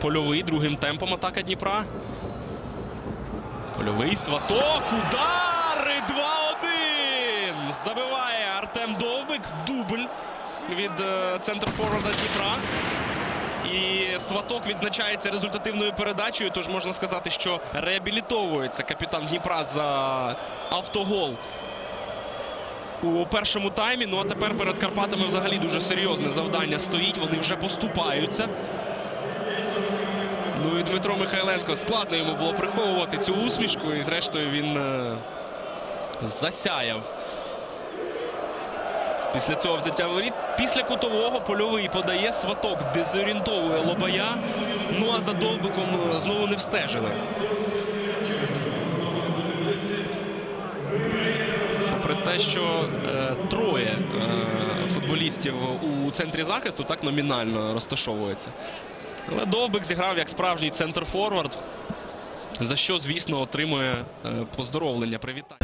Польовий другим темпом атака Дніпра. Польовий сваток. Удар! І 2-1! Забиває Артем Довбик. Дубль від е, центр форварда Дніпра. І Сваток відзначається результативною передачею. Тож можна сказати, що реабілітовується капітан Дніпра за автогол у першому таймі. Ну а тепер перед Карпатами взагалі дуже серйозне завдання стоїть. Вони вже поступаються. Дмитро Михайленко складно йому було приховувати цю усмішку. І зрештою він е, засяяв. Після цього взяття воріт. Після кутового польовий подає сваток, дезорієнтовує Лобая. Ну а за довбиком е, знову не встежили. Попри те, що е, троє е, футболістів у центрі захисту так номінально розташовується. Але Довбик зіграв як справжній центр-форвард, за що, звісно, отримує е, поздоровлення, привітання.